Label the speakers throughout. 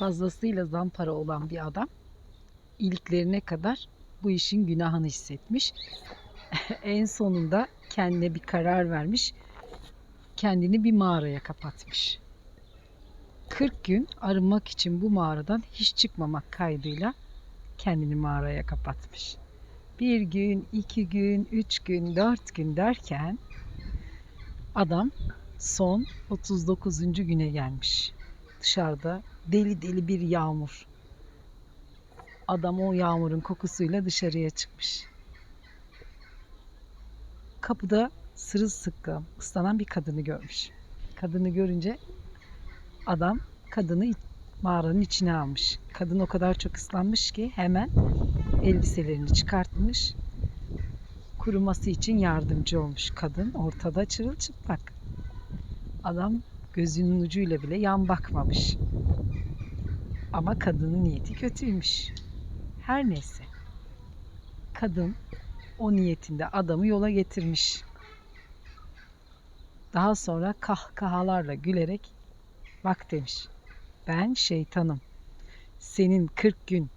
Speaker 1: fazlasıyla zampara olan bir adam iliklerine kadar bu işin günahını hissetmiş. en sonunda kendine bir karar vermiş. Kendini bir mağaraya kapatmış. 40 gün arınmak için bu mağaradan hiç çıkmamak kaydıyla kendini mağaraya kapatmış. Bir gün, iki gün, üç gün, dört gün derken adam son 39. güne gelmiş. Dışarıda deli deli bir yağmur. Adam o yağmurun kokusuyla dışarıya çıkmış. Kapıda sırılsıklam ıslanan bir kadını görmüş. Kadını görünce adam kadını mağaranın içine almış. Kadın o kadar çok ıslanmış ki hemen elbiselerini çıkartmış. Kuruması için yardımcı olmuş kadın. Ortada çırılçıplak. Adam gözünün ucuyla bile yan bakmamış. Ama kadının niyeti kötüymüş. Her neyse. Kadın o niyetinde adamı yola getirmiş. Daha sonra kahkahalarla gülerek bak demiş. Ben şeytanım. Senin 40 gün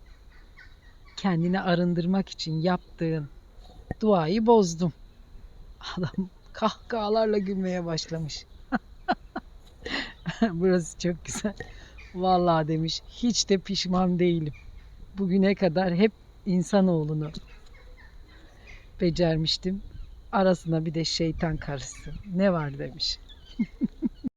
Speaker 1: kendini arındırmak için yaptığın duayı bozdum. Adam kahkahalarla gülmeye başlamış. Burası çok güzel. Vallahi demiş hiç de pişman değilim. Bugüne kadar hep insanoğlunu becermiştim. Arasına bir de şeytan karısı. Ne var demiş.